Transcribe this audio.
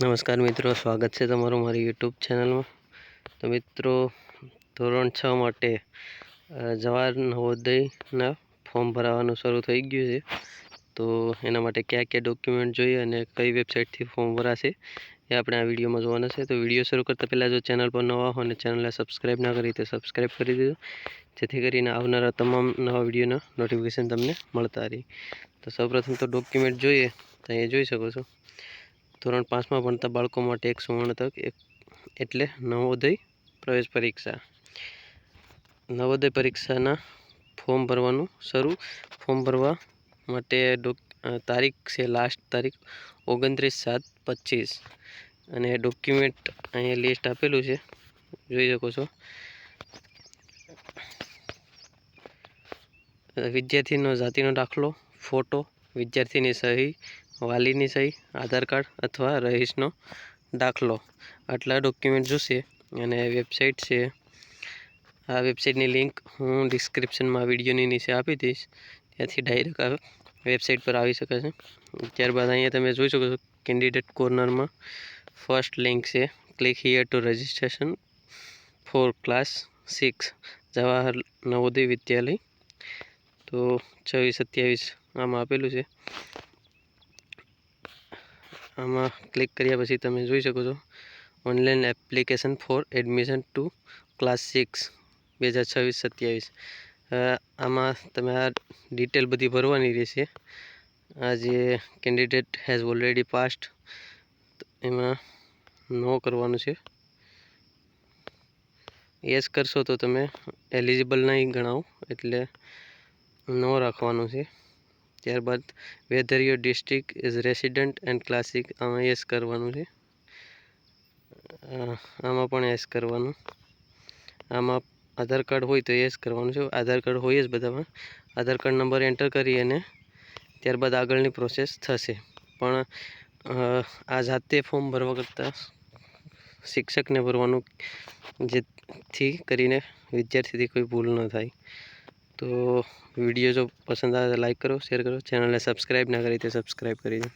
નમસ્કાર મિત્રો, સ્વાગત છે તમારું મારી યુટ્યુબ ચેનલમાં તો મિત્રો, ધોરણ છ માટે જવાહર નવોદયના ફોર્મ ભરાવાનું શરૂ થઈ ગયું છે. તો એના માટે કયા કયા ડોક્યુમેન્ટ જોઈએ અને કઈ વેબસાઇટથી ફોર્મ ભરાશે, એ આપણે આ વિડીયોમાં જોવાના છે. તો વીડિયો શરૂ કરતાં પહેલાં જો ચેનલ પર નવા હો અને ચેનલને સબસ્ક્રાઈબ ના કરી તો સબસ્ક્રાઈબ કરી દેજો. જેથી કરીને આવનારા તમામ નવા વિડીયોના નોટિફિકેશન તમને મળતા રહે. તો સૌપ્રથમ તો ડોક્યુમેન્ટ જોઈએ, તો અહીંયા જોઈ શકો છો. ધોરણ પાંચમાં ભણતા બાળકો માટે એક સુવર્ણ તક, એક એટલે નવોદય પ્રવેશ પરીક્ષા. નવોદય પરીક્ષાના ફોર્મ ભરવાનું શરૂ. ફોર્મ ભરવા માટે તારીખ છે લાસ્ટ તારીખ, ઓગણત્રીસ સાત પચીસ. અને ડોક્યુમેન્ટ અહીંયા લિસ્ટ આપેલું છે. જોઈ શકો છો. વિદ્યાર્થીનો જાતિનો દાખલો ફોટો વિદ્યાર્થીની સહી, વાલીની સહી, આધાર કાર્ડ અથવા રહીશનો દાખલો. આટલા ડોક્યુમેન્ટ જોશે અને વેબસાઇટ છે. આ વેબસાઇટની લિંક હું ડિસ્ક્રિપ્શનમાં વિડીયોની નીચે આપી દઈશ. ત્યાંથી ડાયરેક્ટ વેબસાઇટ પર આવી શકે છે. ત્યારબાદ અહીંયા તમે જોઈ શકો છો કેન્ડિડેટ કોર્નરમાં ફર્સ્ટ લિંક છે. Click here to registration for class six Jawahar Navodaya Vidyalaya. તો છવ્વીસ સત્યાવીસ આમાં આપેલું છે. આમાં ક્લિક કર્યા પછી તમે જોઈ શકો છો. Online application for admission to class six બે હજાર છવ્વીસ સત્યાવીસ. આમાં તમે આ ડિટેલ બધી ભરવાની રહેશે. આ જે કેન્ડિડેટ હેઝ ઓલરેડી પાસ્ટ એમાં નો કરવાનું છે. યસ કરશો તો તમે એલિજિબલ નહીં ગણાવો, એટલે નો રાખવાનું છે. ત્યારબાદ whether your district is resident and classic આમાં યસ કરવાનું છે. આમાં પણ યસ કરવાનું. આમાં આધાર કાર્ડ હોય તો યસ કરવાનું છે. આધાર કાર્ડ હોય જ બધામાં. આધાર કાર્ડ નંબર એન્ટર કરી અને ત્યારબાદ આગળની પ્રોસેસ થશે. પણ આ જાતે ફોર્મ ભરવા કરતાં શિક્ષકને ભરવાનું જેથી કરીને વિદ્યાર્થીથી કોઈ ભૂલ ન થાય. તો વીડિયો જો પસંદ આવે તો લાઈક કરો, શેર કરો, ચેનલને સબસ્ક્રાઈબ ના કરી તો સબસ્ક્રાઈબ કરી દો.